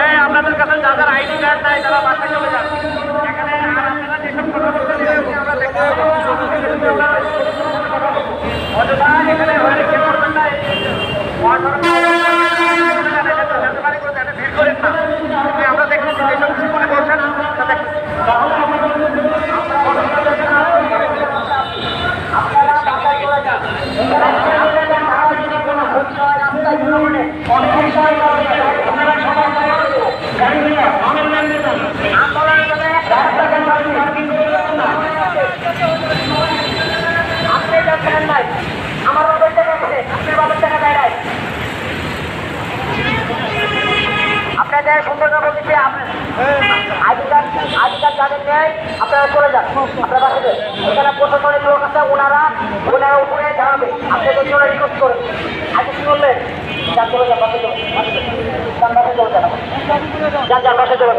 এই আপনাদের কাছে যাদের আইডি কার্ড নাই তারা বাসায় চলে যান এখানে আর আপনারা যেসব কথা বলছেন আমরা দেখতে অযথা এখানে হলে কে করবেন না আমার বাবার টাকা আছে। আপনার বাবার টাকা দেয় নাই। আপনাদের কার্ড যাদের নেয় আপনারা চলে যান। আপনার বাসাতে এখানে প্রশাসনিক লোক আছে ওনারা ওনারা উপরে জানাবে আপনাদের যান যান বাসে চলে